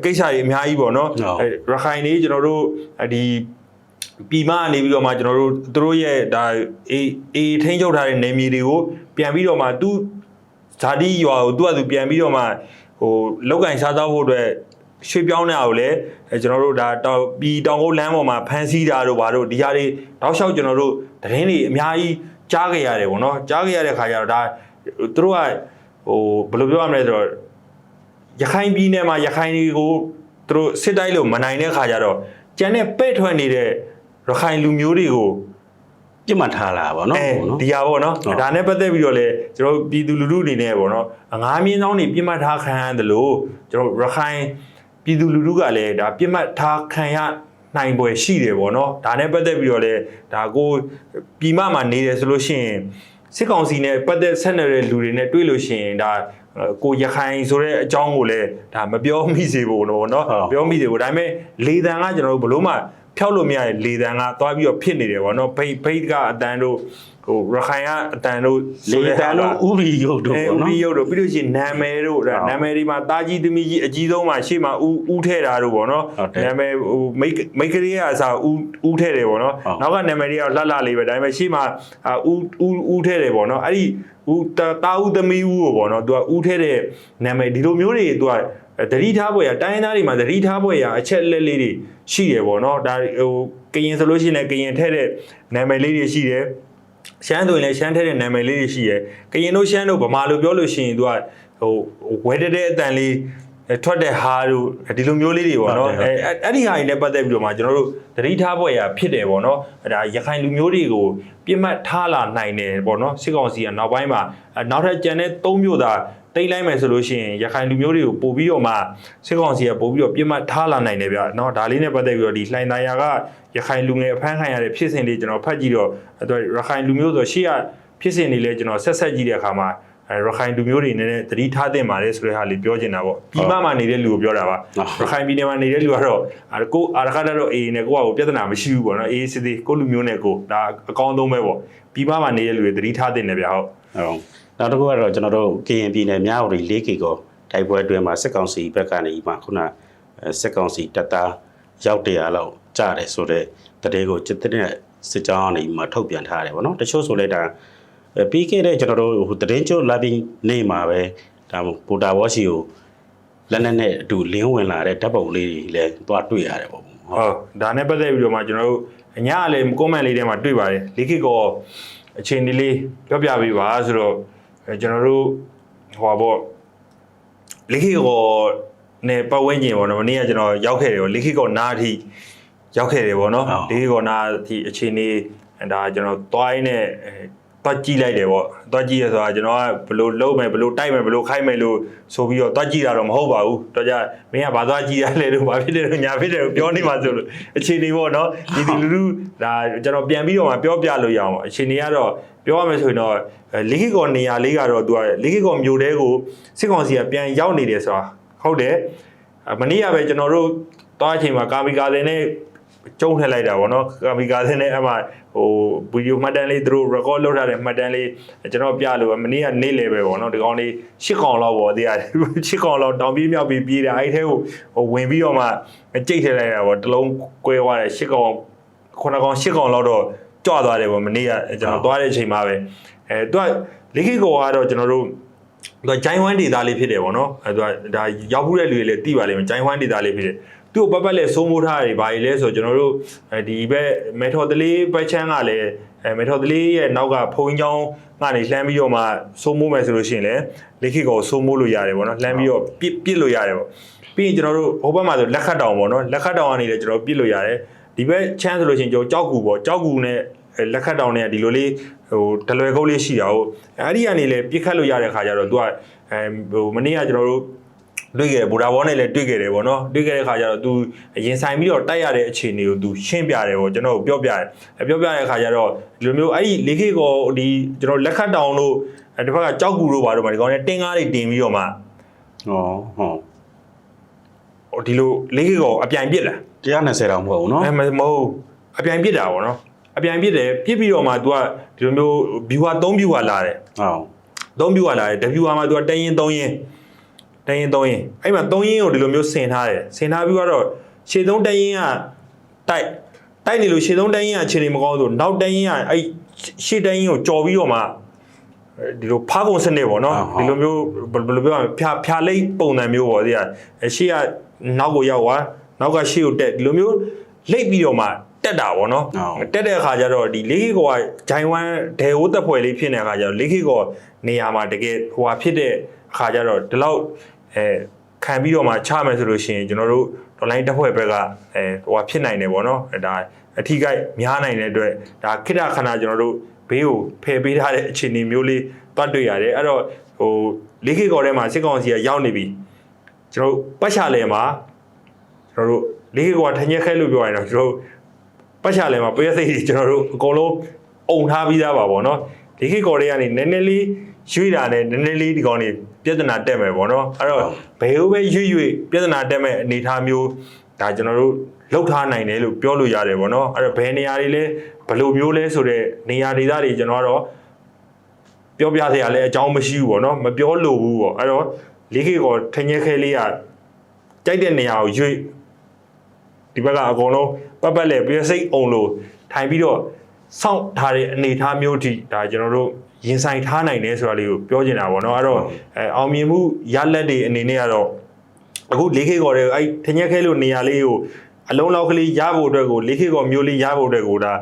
ကိစ္စတွေအများကြီးပေါ့နော်ဟုတ်အဲရခိုင်နေကျွန်တော်တို့ဒီ ပြည်မကနေပြီးတော့မှကျွန်တော်တို့သူတို့ရဲ့ဒါအေးအေးထိန်းချုပ်ထားတဲ့နေမြေတွေကိုပြန်ပြီးတော့မှသူဇာတိရွာကိုသူ့အတူပြန်ပြီးတော့မှဟိုလောက်ကင်စားသောက်ဖို့အတွက်ရွှေ့ပြောင်းနေတာကိုလည်းအဲကျွန်တော်တို့ဒါတောင်ပြည်တောင်ကုန်းလမ်းပေါ်မှာဖမ်းဆီးတာတို့ဘာတို့ဒီဟာတွေတောက်လျှောက်ကျွန်တော်တို့သတင်းတွေအများကြီးကြားခဲ့ရတယ်ပေါ့နော်ကြားခဲ့ရတဲ့ခါကျတော့ဒါသူတို့ကဟိုဘယ်လိုပြောရမလဲဆိုတော့ရခိုင်ပြည်နယ်မှာရခိုင်တွေကိုသူတို့စစ်တိုက်လို့မနိုင်တဲ့ခါကျတော့ကျန်တဲ့ပဲ့ထွက်နေတဲ့ ရခိုင်လူမျိုးတွေကို ပြစ်မှတ်ထားလာပါတော့ အဲ နော် ဒီဟာပေါ့နော် ဟုတ် ဒါနဲ့ပတ်သက်ပြီးတော့လေကျွန်တော်တို့ပြည်သူလူထုအနေနဲ့ပေါ့နော်ငါးမြင်းဆောင်နေပြစ်မှတ်ထားခံရတယ်လို့ကျွန်တော်တို့ရခိုင်ပြည်သူလူထုကလည်းဒါပြစ်မှတ်ထားခံရနိုင်ပွဲရှိတယ်ပေါ့နော်ဒါနဲ့ပတ်သက်ပြီးတော့လေဒါကိုပြည်မမှာနေတယ်ဆိုလို့ရှိရင်စစ်ကောင်စီနဲ့ပတ်သက်ဆက်နေတဲ့လူတွေနဲ့တွေ့လို့ရှိရင်ဒါကိုရခိုင်ဆိုတဲ့အကြောင်းကိုလည်းဒါမပြောမိစေဘူးနော်เนาะပြောမိစေဘူးဒါပေမဲ့လေတံကကျွန်တော်တို့ဘလို့မှ ဖြောက်လို့မရတဲ့လေတံကသွားပြီးတော့ဖြစ်နေတယ်ပေါ့နော်ဖိတ်ဖိတ်ကအတန်တို့ဟိုရခိုင်ကအတန်တို့လေတန်လို့ဥရီရုပ်တို့အဲပေါ့ဥနော်ပီရုပ်တို့ပြီးလို့ရှိရင်နာမည်တို့ဒါဟုတ်နာမည်ဒီမှာတာကြီးသမီးကြီးအကြီးဆုံးမှာရှေ့မှာဥဥထဲတာတို့ပေါ့နော်ဟုတ်တယ်နာမည်ဟိုမိတ်မိတ်ကလေးကအစားဥဥထဲတယ်ပေါ့နော်ဟုတ်နောက်ကနာမည်တွေကလှလှလေးပဲဒါပေမဲ့ရှေ့မှာအာဥဥဥထဲတယ်ပေါ့နော်အဲ့ဒီဥတာတာဥသမီးဥကိုပေါ့နော်သူကဥထဲတဲ့နာမည်ဒီလိုမျိုးတွေသူကသတိထားပွဲရတိုင်းရင်းသားတွေမှာသတိထားပွဲရအချက်လက်လေးတွေ ရှိတယ်ပေါ့နော်ဒါဟိုကရင်ဆိုလို့ရှိရင်လည်းကရင်ထဲတဲ့နာမည်လေးတွေရှိတယ်ရှမ်းဆိုရင်လည်းရှမ်းထဲတဲ့နာမည်လေးတွေရှိရယ်ကရင်တို့ရှမ်းတို့ဗမာလိုပြောလို့ရှိရင်သူကဟိုဝဲတဲ့တဲ့အတန်လေးထွက်တဲ့ဟာတို့ဒီလိုမျိုးလေးတွေပေါ့နော်ဟုတ်တယ်အဲအဲ့ဒီဟာတွေနဲ့ပတ်သက်ပြီးတော့မှကျွန်တော်တို့သတိထားဖို့ရဖြစ်တယ်ပေါ့နော်ဒါရခိုင်လူမျိုးတွေကိုပြစ်မှတ်ထားလာနိုင်တယ်ပေါ့နော်စစ်ကောင်စီကနောက်ပိုင်းမှာအဲနောက်ထပ်ကျန်တဲ့၃မျိုးသာတိတ်လိုက်မယ်ဆိုလို့ရှိရင်ရခိုင်လူမျိုးတွေကိုပို့ပြီးတော့မှစစ်ကောင်စီကပို့ပြီးတော့ပြစ်မှတ်ထားလာနိုင်တယ်ဗျเนาะဒါလေးနဲ့ပတ်သက်ပြီးတော့ဒီလှိုင်သာယာကရခိုင်လူငယ်အဖမ်းခံရတဲ့ဖြစ်စဉ်လေးကျွန်တော်ဖတ်ကြည့်တော့အဲရခိုင်လူမျိုးဆိုရှေ့ကဖြစ်စဉ်လေးလဲကျွန်တော်ဆက်ဆက်ကြည့်တဲ့အခါမှာအဲရခိုင်လူမျိုးတွေနည်းနည်းသတိထားသင့်ပါတယ်ဆိုတဲ့ဟာလေးပြောချင်တာပေါ့ပြီးမှမှနေတဲ့လူကိုပြောတာပါ ဟုတ် ရခိုင်ပြည်နယ်မှာနေတဲ့လူကတော့အာကိုအာရခတ်တော့အေးနဲ့ကိုကကိုပြဿနာမရှိဘူးပေါ့နော်အေးစစ်စစ်ကိုလူမျိုးနဲ့ကိုဒါအကောင်းဆုံးပဲပေါ့ပြီးမှမှနေတဲ့လူတွေသတိထားသင့်တယ်ဗျာဟုတ် ဟုတ် နောက်တစ်ခုကတော့ကျွန်တော်တို့ KN ပြည်နယ်မြောက်ရီ၄ကီကိုတိုက်ပွဲအတွင်းမှာစစ်ကောင်စီဘက်ကနေမှခုနအဲစစ်ကောင်စီတပ်သားရောက်တရာလောက်ကြားတယ်ဆိုတော့တရေကိုစစ်တဲ့စစ်ကြောင်းကနေမှထုတ်ပြန်ထားတယ်ဗောနော်တချို့ဆိုလဲဒါအဲပြီးခဲ့တဲ့ကျွန်တော်တို့ဟိုတရင်ကျိုးလာပြီးနေမှာပဲဒါပူတာဝါရှိကိုလက်နက်နဲ့အတူလင်းဝင်လာတဲ့ဓာတ်ပုံလေးတွေလည်းသွားတွေ့ရတယ်ပေါ့ဟုတ်ဟုတ်ဒါနဲ့ပတ်သက်ပြီးတော့မှကျွန်တော်တို့အညာကလည်းကွန်မန့်လေးထဲမှာတွေ့ပါတယ်လေးခေတ်ကောအချိန်ဒီလေးပြောပြပေးပါဆိုတော့ အဲကျွန်တော်တို့ဟိုပါပေါ့လေးခေတ်ကောနဲ့ပတ်ဝန်းကျင်ပေါ့နော်မနေ့ကကျွန်တော်ရောက်ခဲ့တယ်ပေါ့လေးခေတ်ကောနားအထိရောက်ခဲ့တယ်ပေါ့နော်ဟုတ်လေးခေတ်ကောနားအထိအချိန်လေးဒါကျွန်တော်သွားရင်းနဲ့အဲသွားကြည့်လိုက်တယ်ပေါ့သွားကြည့်ရဆိုတာကျွန်တော်ကဘယ်လိုလုပ်မယ်ဘယ်လိုတိုက်မယ်ဘယ်လိုခိုင်းမယ်လို့ဆိုပြီးတော့သွားကြည့်တာတော့မဟုတ်ပါဘူးတော့ကြမင်းကဘာသွားကြည့်ရလဲလို့ဘာဖြစ်တယ်လို့ညာဖြစ်တယ်လို့ပြောနေမှာဆိုလို့အခြေအနေပေါ့နော်ဒီဒီလူလူဒါကျွန်တော်ပြန်ပြီးတော့မှပြောပြလို့ရအောင်ပေါ့အခြေအနေကတော့ ပြောရမယ်ဆိုရင်တော့အဲလိခိကောနေရာလေးကတော့သူကလိခိကောမျိုးတဲကိုစစ်ကောင်စီကပြန်ရောက်နေတယ်ဆိုတာဟုတ်တယ်အဲမနေ့ကပဲကျွန်တော်တို့သွားအချိန်မှာကာမီကာတဲ့နဲ့ကျုံထည့်လိုက်တာဗောနော်ကာမီကာတဲ့နဲ့အမှဟိုဗီဒီယိုမှတ်တမ်းလေးသူတို့ record လုပ်ထားတဲ့မှတ်တမ်းလေးကျွန်တော်ပြလို့မနေ့ကနေ့လေပဲဗောနော်ဒီကောင်လေးရှစ်ကောင်လောက်ဗောတရားရှစ်ကောင်လောက်တောင်ပြေးမြောက်ပြေးပြေးတာအဲ့ထဲကိုဟိုဝင်ပြီးတော့မှကြိတ်ထည့်လိုက်တာဗောတစ်လုံးကွဲသွားတယ်ရှစ်ကောင်ခုနကောင်ရှစ်ကောင်လောက်တော့ ကြွသွားတယ်ဗောမနေ့ကကျွန်တော်သွားတဲ့အချိန်မှာပဲအဲသူကလိခိကောကတော့ကျွန်တော်တို့သူကဂျိုင်းဝမ်ဒေတာလေးဖြစ်တယ်ဗောနော်အဲသူကဒါရောက်မှုတဲ့လူတွေလည်းသိပါလိမ့်မယ်ဂျိုင်းဝမ်ဒေတာလေးဖြစ်တယ်သူ့ကိုပတ်ပတ်လည်းစိုးမိုးထားတယ်ဘာကြီးလဲဆိုတော့ကျွန်တော်တို့အဲဒီဘက်မေထော်တလေးဘက်ချမ်းကလည်းအဲမေထော်တလေးရဲ့နောက်ကဖုံချောင်းကနေလှမ်းပြီးတော့မှစိုးမိုးမယ်ဆိုလို့ရှိရင်လည်းလက်ခိကိုစိုးမိုးလို့ရတယ်ဗောနော်လှမ်းပြီးတော့ပြစ်ပြစ်လို့ရတယ်ဗောပြီးရင်ကျွန်တော်တို့ဟိုဘက်မှာဆိုလက်ခတ်တောင်ဗောနော်လက်ခတ်တောင်ကနေလည်းကျွန်တော်ပြစ်လို့ရတယ် ဒီဘက်ချမ်းဆိုလို့ရှိရင်ကျွန်တော်ကြောက်ကူပေါ့ကြောက်ကူနဲ့လက်ခတ်တောင်နဲ့ဒီလိုလေးဟိုတလွယ်ကုတ်လေးရှိတာဟုတ်အဲ့ဒီကနေလဲပြစ်ခတ်လို့ရတဲ့ခါကျတော့သူကအဲဟိုမနေ့ကကျွန်တော်တို့တွေ့ခဲ့ဗိုဒါဘောနဲ့လည်းတွေ့ခဲ့တယ်ဗောနော်တွေ့ခဲ့တဲ့ခါကျတော့ तू ရင်ဆိုင်ပြီးတော့တိုက်ရတဲ့အခြေအနေကို तू ရှင်းပြတယ်ဗောကျွန်တော်ကိုပြောပြတယ်ပြောပြတဲ့ခါကျတော့ဒီလိုမျိုးအဲ့ဒီလေခေကောဒီကျွန်တော်လက်ခတ်တောင်တို့တစ်ဖက်ကကြောက်ကူတို့ဘာတို့မှာဒီကောင်နဲ့တင်းကားတွေတင်ပြီးတော့မှဟောဟောဒီလိုလေခေကောအပြိုင်ပြစ်လား 120တောင်မဟုတ်ဘူးနော်အဲမဟုတ်အပြိုင်ပြစ်တာပေါ့နော်အပြိုင်ပြစ်တယ်ပြစ်ပြီးတော့မှ तू ကဒီလိုမျိုး viewer 3 viewer လာတယ်ဟုတ်3 viewer လာတယ်တ viewer မှာ तू ကတရင်3ရင်တရင်3ရင်အဲ့မှာ3ရင်ကိုဒီလိုမျိုးဆင်ထားတယ်ဆင်ထားပြီးတော့ခြေဆုံးတရင်ကတိုက်တိုက်နေလို့ခြေဆုံးတရင်ကခြေနေမကောင်းဆိုနောက်တရင်ကအဲ့ရှေ့တရင်ကိုကြော်ပြီးတော့မှဒီလိုဖားကုန်စနစ်ပေါ့နော်ဒီလိုမျိုးဘယ်လိုပြောရမလဲဖြာဖြာလိတ်ပုံစံမျိုးပေါ့ဒီကရှေ့ကနောက်ကိုရောက်သွား နောက်ကရှေ့ကိုတက်ဒီလိုမျိုးလိတ်ပြီးတော့မှတက်တာဗောနော်ဟုတ်တက်တဲ့အခါကျတော့ဒီလေးခေတ်ကောကဂျိုင်ဝမ်ဒယ်ဝတ်တပ်ဖွဲ့လေးဖြစ်နေတဲ့အခါကျတော့လေးခေတ်ကောနေရာမှာတကယ်ဟိုဟာဖြစ်တဲ့အခါကျတော့ဒီလောက်အဲခံပြီးတော့မှချမယ်ဆိုလို့ရှိရင်ကျွန်တော်တို့ online တပ်ဖွဲ့ဘက်ကအဲဟိုဟာဖြစ်နိုင်တယ်ဗောနော်အဲဒါအထီးကိုက်များနိုင်တဲ့အတွက်ဒါခိတ္တခဏကျွန်တော်တို့ဘေးကိုဖယ်ပေးထားတဲ့အခြေအနေမျိုးလေးတွတ်တွေ့ရတယ်အဲ့တော့ဟိုလေးခေတ်ကောထဲမှာစစ်ကောင်စီကရောက်နေပြီကျွန်တော်တို့ပတ်ချလဲမှာ ကျွန်တော်တို့လေးခေတ်ကောထညက်ခဲလို့ပြောရင်တော့ကျွန်တော်တို့ပတ်ချလဲမှာပေးစိတ်တွေကျွန်တော်တို့အကုန်လုံးအုံထားပြီးသားပါဗောနော်ဒီခေတ်ကော်တွေကနေနည်းနည်းလေးရွေ့တာနဲ့နည်းနည်းလေးဒီကောင်တွေပြဿနာတက်မယ်ဗောနော်အဲ့တော့ဘယ်လိုပဲရွေ့ရွေ့ပြဿနာတက်မဲ့အနေအထားမျိုးဒါကျွန်တော်တို့လောက်ထားနိုင်တယ်လို့ပြောလို့ရတယ်ဗောနော်အဲ့တော့ဘယ်နေရာတွေလဲဘယ်လိုမျိုးလဲဆိုတော့နေရာဒေသတွေကျွန်တော်ကတော့ပြောပြစရာလည်းအကြောင်းမရှိဘူးဗောနော်မပြောလို့ဘူးဗောအဲ့တော့လေးခေတ်ကော်ထညက်ခဲလေးကကြိုက်တဲ့နေရာကိုရွေ့ ဒီဘက်ကအကုန်လုံးပတ်ပတ်လဲပြစိတ်အောင်လို့ထိုင်ပြီးတော့စောင့်ထားတဲ့အနေအထားမျိုးအထိဒါကျွန်တော်တို့ရင်ဆိုင်ထားနိုင်တယ်ဆိုတာလေးကိုပြောချင်တာပေါ့နော်အဲ့တော့အဲအောင်မြင်မှုရလက်တွေအနေနဲ့ကတော့အခုလေးခေတ်ကော်တဲ့အဲ့ထညက်ခဲလို့နေရာလေးကိုအလုံးလောက်ကလေးရဖို့အတွက်ကိုလေးခေတ်ကော်မျိုးလေးရဖို့အတွက်ကိုဒါ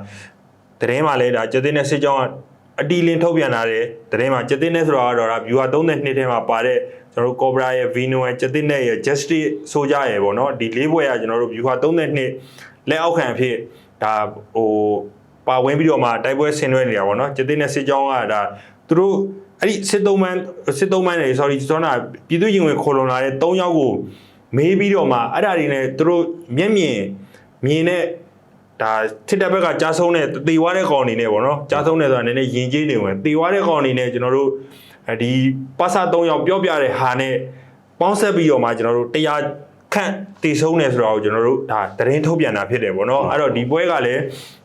တရင်မှာလဲဒါကျတဲ့နဲ့စစ်ကြောင်းကအတီလင်းထုတ်ပြန်လာတဲ့တရင်မှာကျတဲ့နဲ့ဆိုတာကတော့ဒါ viewer 32ထဲမှာပါတဲ့ ကျွန်တော်တို့ Cobra ရဲ့ Vino ရဲ့ကျတဲ့နဲ့ရဲ့ Justice ဆိုကြရဲ့ပေါ့နော်ဒီလေးဘွဲကကျွန်တော်တို့ viewer 32လက်အောက်ခံအဖြစ်ဒါဟိုပါဝင်ပြီးတော့မှတိုက်ပွဲဆင်နွှဲနေတာပေါ့နော်ကျတဲ့နဲ့စစ်ကြောင်းကဒါသူတို့အဲ့ဒီစစ်သုံးမန်းစစ်သုံးမန်းတွေ sorry ကျွန်တော်ကပြည်သူ့ရင်ဝင်ခေါ်လွန်လာတဲ့၃ယောက်ကိုမေးပြီးတော့မှအဲ့ဒါတွေနဲ့သူတို့မျက်မြင်မြင်တဲ့ဒါတစ်တက်ဘက်ကကြားဆုံးတဲ့တေဝါတဲ့ကောင်အနေနဲ့ပေါ့နော်ကြားဆုံးတဲ့ဆိုတာနည်းနည်းယဉ်ကျေးနေဝင်တေဝါတဲ့ကောင်အနေနဲ့ကျွန်တော်တို့အဲ ဒီပါစာ၃ယောက်ပြောပြတဲ့ဟာနဲ့ပေါင်းဆက်ပြီးတော့မှကျွန်တော်တို့တရားခန့်တည်ဆုံးတယ်ဆိုတော့ကျွန်တော်တို့ဒါသတင်းထုတ်ပြန်တာဖြစ်တယ်ပေါ့နော်အဲ့တော့ဒီပွဲကလည်း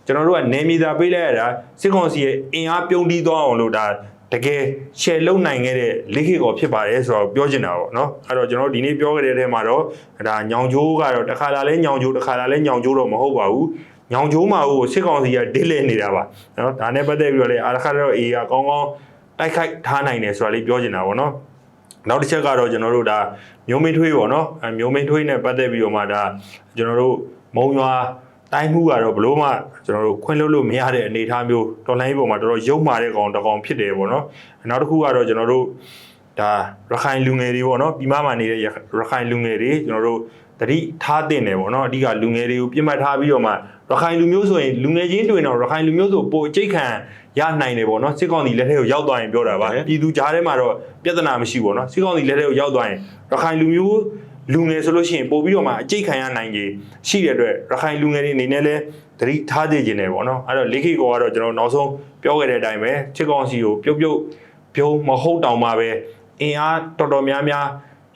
ကျွန်တော်တို့ကနေမီသာပေးလိုက်ရတာစစ်ကောင်စီရဲ့အင်အားပြုံးတီးသွားအောင်လို့ဒါတကယ် share လုပ်နိုင်ခဲ့တဲ့လိခေကောဖြစ်ပါတယ်ဆိုတော့ပြောချင်တာပေါ့နော်အဲ့တော့ကျွန်တော်တို့ဒီနေ့ပြောခဲ့တဲ့အထဲမှာတော့ဒါညောင်ကျိုးကတော့တစ်ခါလာလဲညောင်ကျိုးတစ်ခါလာလဲညောင်ကျိုးတော့မဟုတ်ပါဘူးညောင်ကျိုးမှာကိုစစ်ကောင်စီကဒစ်လက်နေတာပါနော်ဒါနဲ့ပတ်သက်ပြီးတော့လေအာခါတော့အေးကကောင်းကောင်း တိုက်ခိုက်ထားနိုင်တယ်ဆိုတာလေးပြောချင်တာပေါ့နော်နောက်တစ်ချက်ကတော့ကျွန်တော်တို့ဒါမျိုးမင်းထွေးပေါ့နော်အဲမျိုးမင်းထွေးနဲ့ပတ်သက်ပြီးတော့မှဒါကျွန်တော်တို့မုံရွာတိုင်းမှုကတော့ဘလို့မှကျွန်တော်တို့ခွင့်လွှတ်လို့မရတဲ့အနေအထားမျိုးတော်လိုင်းပုံမှာတော်တော်ရုံမာတဲ့ကောင်တစ်ကောင်ဖြစ်တယ်ပေါ့နော်နောက်တစ်ခုကတော့ကျွန်တော်တို့ဒါရခိုင်လူငယ်တွေပေါ့နော်ပြီးမှမှနေတဲ့ရခိုင်လူငယ်တွေကျွန်တော်တို့ တတိထားတင်တယ်ပေါ့နော်အဓိကလူငယ်တွေကိုပြစ်မှတ်ထားပြီးတော့မှရခိုင်လူမျိုးဆိုရင်လူငယ်ချင်းတွင်တော့ရခိုင်လူမျိုးဆိုပိုအကျိတ်ခံရနိုင်တယ်ပေါ့နော်စစ်ကောင်စီလက်ထက်ကိုရောက်သွားရင်ပြောတာပါပြည်သူကြားထဲမှာတော့ပြဿနာမရှိဘူးပေါ့နော်စစ်ကောင်စီလက်ထက်ကိုရောက်သွားရင်ရခိုင်လူမျိုးလူငယ်ဆိုလို့ရှိရင်ပို့ပြီးတော့မှအကျိတ်ခံရနိုင်ကြီးရှိတဲ့အတွက်ရခိုင်လူငယ်တွေအနေနဲ့လဲတတိထားသေးခြင်းတယ်ပေါ့နော်အဲ့တော့လေးခေတ်ကောကတော့ကျွန်တော်နောက်ဆုံးပြောခဲ့တဲ့အတိုင်းပဲစစ်ကောင်စီကိုပြုတ်ပြုတ်ပြုံးမဟုတ်တောင်မှပဲအင်အားတော်တော်များများ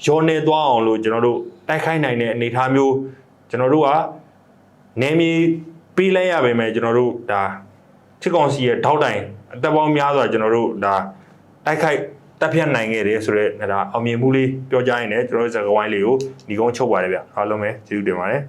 ရောနေသွားအောင်လို့ကျွန်တော်တို့တိုက်ခိုက်နိုင်တဲ့အနေအထားမျိုးကျွန်တော်တို့ကနေမီပေးလိုက်ရပါမယ်ကျွန်တော်တို့ဒါချစ်ကောင်စီရဲ့ထောက်တိုင်အသက်ပေါင်းများစွာကျွန်တော်တို့ဒါတိုက်ခိုက်တက်ဖြတ်နိုင်ခဲ့တယ်ဆိုတော့ဒါအောင်မြင်မှုလေးပြောကြရင်လည်းကျွန်တော်တို့စကားဝိုင်းလေးကိုညီကုန်းချုပ်ပါတယ်ဗျအားလုံးပဲကျေးဇူးတင်ပါတယ်